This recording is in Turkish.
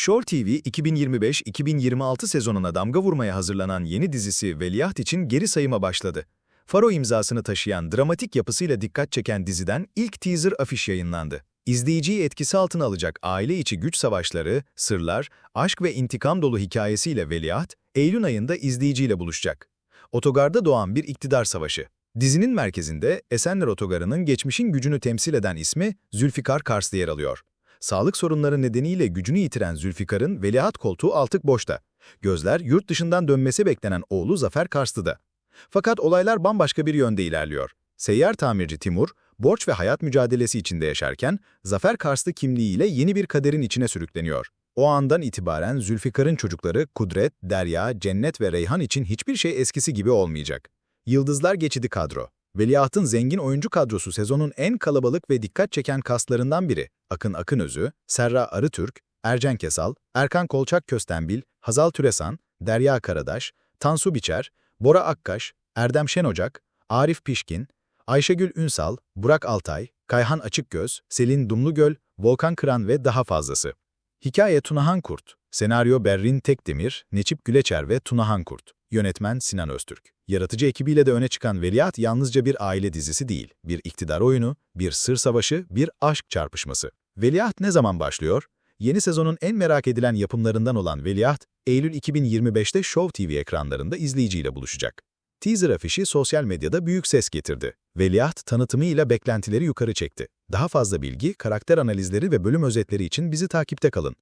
Show TV 2025-2026 sezonuna damga vurmaya hazırlanan yeni dizisi Veliaht için geri sayıma başladı. Faro imzasını taşıyan dramatik yapısıyla dikkat çeken diziden ilk teaser afiş yayınlandı. İzleyiciyi etkisi altına alacak aile içi güç savaşları, sırlar, aşk ve intikam dolu hikayesiyle Veliaht, Eylül ayında izleyiciyle buluşacak. Otogarda doğan bir iktidar savaşı. Dizinin merkezinde Esenler Otogarı'nın geçmişin gücünü temsil eden ismi Zülfikar Karslı yer alıyor. Sağlık sorunları nedeniyle gücünü yitiren Zülfikar'ın veliaht koltuğu artık boşta. Gözler yurt dışından dönmesi beklenen oğlu Zafer Karslı'da. Fakat olaylar bambaşka bir yönde ilerliyor. Seyyar tamirci Timur, borç ve hayat mücadelesi içinde yaşarken, Zafer Karslı kimliğiyle yeni bir kaderin içine sürükleniyor. O andan itibaren Zülfikar'ın çocukları Kudret, Derya, Cennet ve Reyhan için hiçbir şey eskisi gibi olmayacak. Yıldızlar geçidi kadro. Veliahtın zengin oyuncu kadrosu sezonun en kalabalık ve dikkat çeken kastlarından biri. Akın Akınözü, Serra Arıtürk, Ercan Kesal, Erkan Kolçak Köstenbil, Hazal Türesan, Derya Karadaş, Tansu Biçer, Bora Akkaş, Erdem Şenocak, Arif Pişkin, Ayşegül Ünsal, Burak Altay, Kayhan Açıkgöz, Selin Dumlugöl, Volkan Kıran ve daha fazlası. Hikaye Tunahan Kurt, senaryo Berrin Tekdemir, Neçip Güleçer ve Tunahan Kurt, yönetmen Sinan Öztürk. Yaratıcı ekibiyle de öne çıkan Veliaht yalnızca bir aile dizisi değil, bir iktidar oyunu, bir sır savaşı, bir aşk çarpışması. Veliaht ne zaman başlıyor? Yeni sezonun en merak edilen yapımlarından olan Veliaht, Eylül 2025'te Show TV ekranlarında izleyiciyle buluşacak. Teaser afişi sosyal medyada büyük ses getirdi. Veliaht tanıtımıyla beklentileri yukarı çekti. Daha fazla bilgi, karakter analizleri ve bölüm özetleri için bizi takipte kalın.